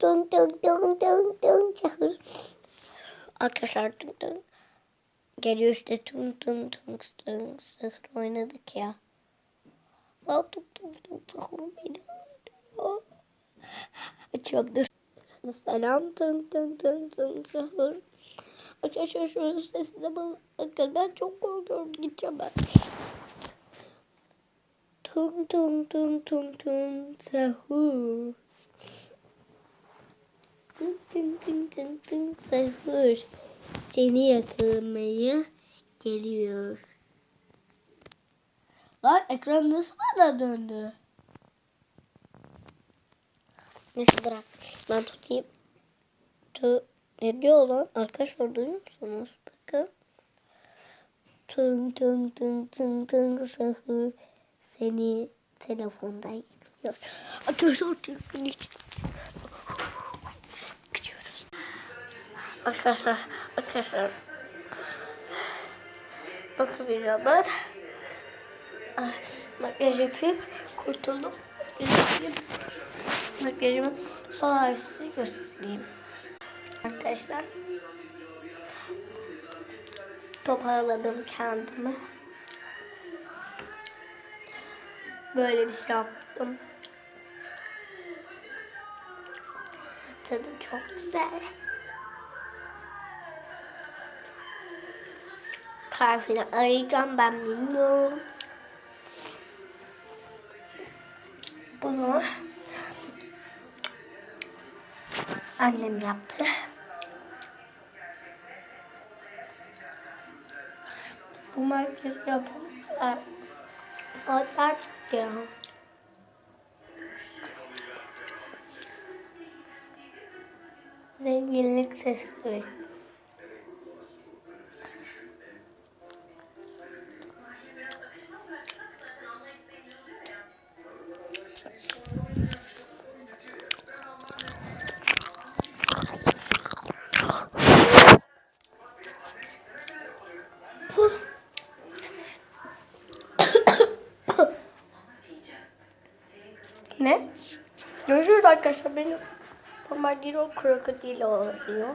Dın dın dın dın dın çakır. Arkadaşlar dın dın. Geliyor işte tın tın tın tın sıkır oynadık ya. Tın tın tın çakır beni. Açıyorum dur. Sana selam tın tın tın tın çakır. Arkadaşlar şunun sesine bakın ben çok korkuyorum gideceğim ben. Tın tın tın tın tın sahur. Tın tın tın tın tın sahur. Seni yakalamaya geliyor. Lan ekran nasıl bana döndü? Neyse bırak. Ben tutayım. Tu ne diyor lan? Arkadaşlar duyuyor musunuz? Bakın. Tın tın tın tın tın sahur. Seni telefondan yakıyor. Arkadaşlar telefonu Arkadaşlar, arkadaşlar. Bakın bir haber. Makyaj yapıp kurtuldum. Yapayım. Makyajımı son halini göstereyim. Arkadaşlar. Toparladım kendimi. Böyle bir şey yaptım. Tadı çok güzel. Tarifini arayacağım ben bilmiyorum. Bunu annem yaptı. Bu kadar saatler çıktı ya. Zenginlik sesleri. Ne? Görüşürüz arkadaşlar. Benim Bombardier krokodil oluyor.